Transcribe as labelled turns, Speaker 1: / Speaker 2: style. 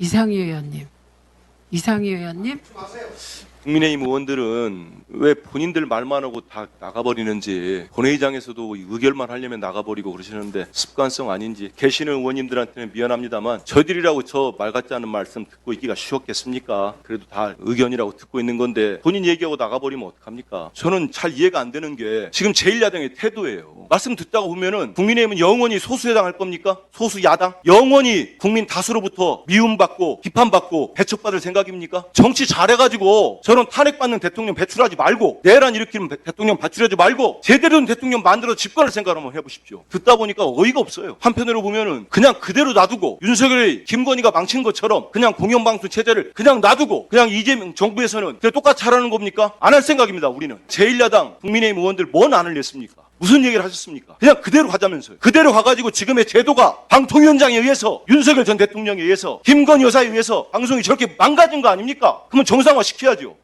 Speaker 1: 이상희 의원님. 이상희 의원님.
Speaker 2: 국민의힘 의원들은 왜 본인들 말만 하고 다 나가버리는지 본회의장에서도 의결만 하려면 나가버리고 그러시는데 습관성 아닌지 계시는 의원님들한테는 미안합니다만 저희들이라고 저 말 같지 않은 말씀 듣고 있기가 쉬웠겠습니까? 그래도 다 의견이라고 듣고 있는 건데 본인 얘기하고 나가버리면 어떡합니까? 저는 잘 이해가 안 되는 게 지금 제1야당의 태도예요. 말씀 듣다가 보면은 국민의힘은 영원히 소수에 당할 겁니까? 소수 야당? 영원히 국민 다수로부터 미움받고 비판받고 배척받을 생각입니까? 정치 잘해가지고 저는 탄핵받는 대통령 배출하지 말고 내란 일으키는 배- 대통령 배출하지 말고 제대로 된 대통령 만들어 집권할 생각 한번 해보십시오. 듣다 보니까 어이가 없어요. 한편으로 보면은 그냥 그대로 놔두고 윤석열이 김건희가 망친 것처럼 그냥 공영방송 체제를 그냥 놔두고 그냥 이재명 정부에서는 똑같이 하라는 겁니까? 안 할 생각입니다. 우리는 제1야당 국민의힘 의원들 뭔 안을 냈습니까? 무슨 얘기를 하셨습니까? 그냥 그대로 가자면서요. 그대로 가가지고 지금의 제도가 방통위원장에 의해서 윤석열 전 대통령에 의해서 김건희 여사에 의해서 방송이 저렇게 망가진 거 아닙니까? 그러면 정상화 시켜야죠.